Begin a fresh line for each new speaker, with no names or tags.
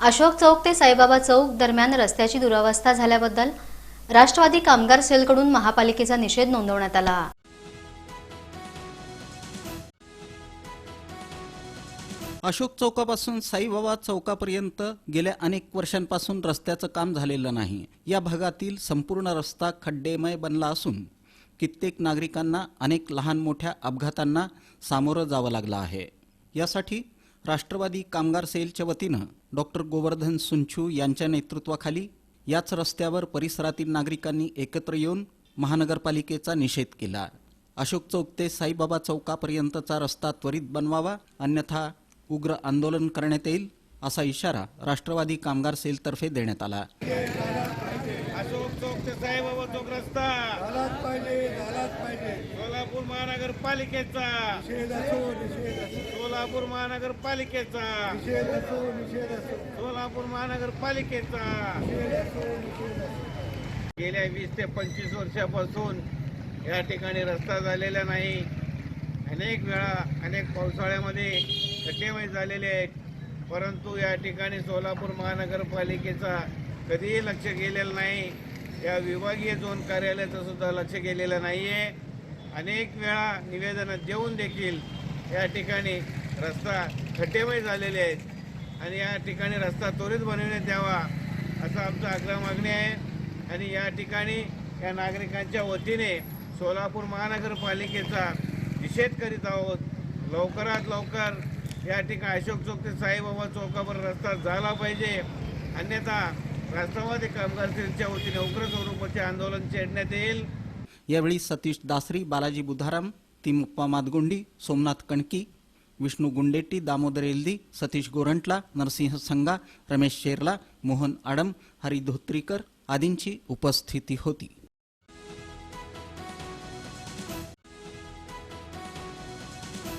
अशोक चौक ते साईबाबा चौक दरम्यान रस्त्याची दुरावस्था झाल्याबद्दल राष्ट्रवादी कामगार सेलकडून महापालिकेचा निषेध नोंदवण्यात आला.
अशोक चौकापासून साईबाबा चौकापर्यंत गेल्या अनेक वर्षांपासून रस्त्याचं काम झालेलं नाही. या भागातील संपूर्ण रस्ता खड्डेमय बनला असून कित्येक नागरिकांना अनेक लहान मोठ्या अपघातांना सामोरं जावं लागलं आहे. यासाठी राष्ट्रवादी कामगार सेलच्या वतीनं डॉक्टर गोवर्धन सुंचू यांच्या नेतृत्वाखाली याच रस्त्यावर परिसरातील नागरिकांनी एकत्र येऊन महानगरपालिकेचा निषेध केला. अशोक चौक ते साईबाबा चौकापर्यंतचा रस्ता त्वरित बनवावा अन्यथा उग्र आंदोलन करण्यात येईल असा इशारा राष्ट्रवादी कामगार सेलतर्फे देण्यात आला.
चौक ते साईबाबा चौक रस्ता.
झालाच पाहिजे झालाच पाहिजे.
सोलापूर महानगरपालिकेचा.
निषेध असो निषेध असो.
सोलापूर महानगरपालिकेचा.
निषेध असो निषेध असो.
सोलापूर महानगरपालिकेचा.
निषेध असो निषेध असो.
गेल्या वीस ते पंचवीस वर्षापासून या ठिकाणी रस्ता झालेला नाही. अनेक वेळा अनेक पावसाळ्यामध्ये खड्डेमय झालेले आहेत. परंतु या ठिकाणी सोलापूर महानगरपालिकेचा कधीही लक्ष गेलेलं नाही. या विभागीय झोन कार्यालयाचं सुद्धा लक्ष गेलेलं नाही आहे अनेक वेळा निवेदनं देऊन देखील या ठिकाणी रस्ता खड्डेमय झालेले आहेत आणि या ठिकाणी रस्ता त्वरित बनविण्यात द्यावा असा आमचा आग्रह मागणी आहे. आणि या ठिकाणी या नागरिकांच्या वतीने सोलापूर महानगरपालिकेचा निषेध करीत आहोत. लवकरात लवकर या ठिकाणी अशोक चौक ते साईबाबा चौकावर रस्ता झाला पाहिजे. अन्यथा राष्ट्रवादी कामगार सेनेच्या वतीने उग्र स्वरूपाचे आंदोलन छेडण्यात येईल.
यावेळी सतीश दासरी बालाजी बुधाराम तिमुप्पा मातगुंडी सोमनाथ कणकी विष्णू गुंडेट्टी दामोदर एल्दी सतीश गोरंटला नरसिंह संगा रमेश शेरला मोहन आडम हरी धोत्रीकर आदींची उपस्थिती होती.